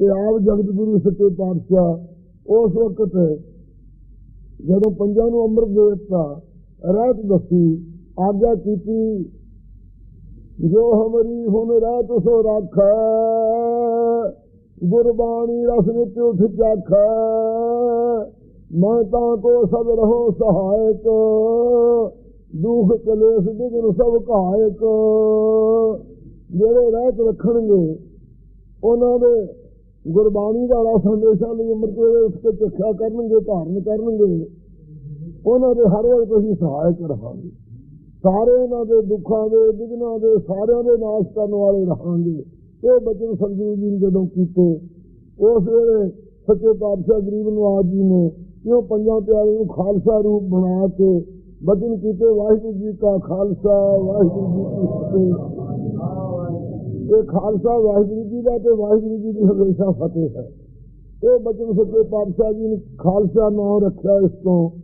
ਤੇ ਆਪ ਜਗਤ ਗੁਰੂ ਸੱਚੇ ਪਾਤਸ਼ਾਹ, ਉਸ ਵਕਤ ਜਦੋਂ ਪੰਜਾਂ ਨੂੰ ਅੰਮ੍ਰਿਤ ਦੇ ਦਿੱਤਾ, ਰਹਿਤ ਦੱਸੀ, ਆਗਿਆ ਕੀਤੀ, ਜੋ ਹਮਰੀ ਹੁਣ ਰਹਿਤ ਸੋ ਰਾਖੈ, ਗੁਰਬਾਣੀ ਰਸ ਵਿੱਚ ਉਠ ਚਾਖੈ, ਮੈਂ ਤਾਂ ਕੋ ਸਭ ਰਹੋ ਸਹਾਇਕ, ਦੁਖ ਕਲੇਸ਼ ਬਿਗਨ ਸਭ ਘਾਇਕ, ਜਿਹੜੇ ਰਹਿਤ ਰੱਖਣਗੇ, ਉਹਨਾਂ ਦੇ ਗੁਰਬਾਣੀ ਵਾਲਾ ਸੰਦੇਸ਼ਾਂ ਹਮੇਸ਼ਾ ਲਈ ਅੰਮ੍ਰਿਤ ਵੇਲੇ ਉਸ ਚੱਖਿਆ ਕਰਨਗੇ, ਧਾਰਨ ਕਰਨਗੇ। ਉਹਨਾਂ ਦੇ ਹਰ ਵਕਤ ਅਸੀਂ ਸਹਾਇਕ ਰਹਾਂਗੇ। ਸਾਰੇ ਉਹਨਾਂ ਦੇ ਦੁੱਖਾਂ ਦੇ ਵਿਘਨਾਂ ਦੇ, ਸਾਰਿਆਂ ਦੇ ਨਾਸ਼ ਕਰਨ ਵਾਲੇ ਰਹਾਂਗੇ। ਇਹ ਬਚਨ ਸੰਜੀਵ ਜੀ ਨੇ ਜਦੋਂ ਕੀਤੇ, ਉਸ ਵੇਲੇ ਸੱਚੇ ਪਾਤਸ਼ਾਹ ਗਰੀਬ ਨਵਾਜ ਜੀ ਨੇ ਕਿਉਂ ਪੰਜਾਂ ਪਿਆਰਿਆਂ ਨੂੰ ਖਾਲਸਾ ਰੂਪ ਬਣਾ ਕੇ ਬਚਨ ਕੀਤੇ, ਵਾਹਿਗੁਰੂ ਜੀ ਕਾ ਖਾਲਸਾ, ਵਾਹਿਗੁਰੂ ਜੀ ਕੀ ਫਤਿਹ। ਇਹ ਖਾਲਸਾ ਵਾਹਿਗੁਰੂ ਜੀ ਦਾ ਤੇ ਵਾਹਿਗੁਰੂ ਜੀ ਦੀ ਹਮੇਸ਼ਾ ਫਤਿਹ ਹੈ। ਇਹ ਬਚਨ ਸੱਚੇ ਪਾਤਸ਼ਾਹ ਜੀ ਨੇ ਖਾਲਸਾ ਨਾਮ ਰੱਖਿਆ ਇਸ ਤੋਂ।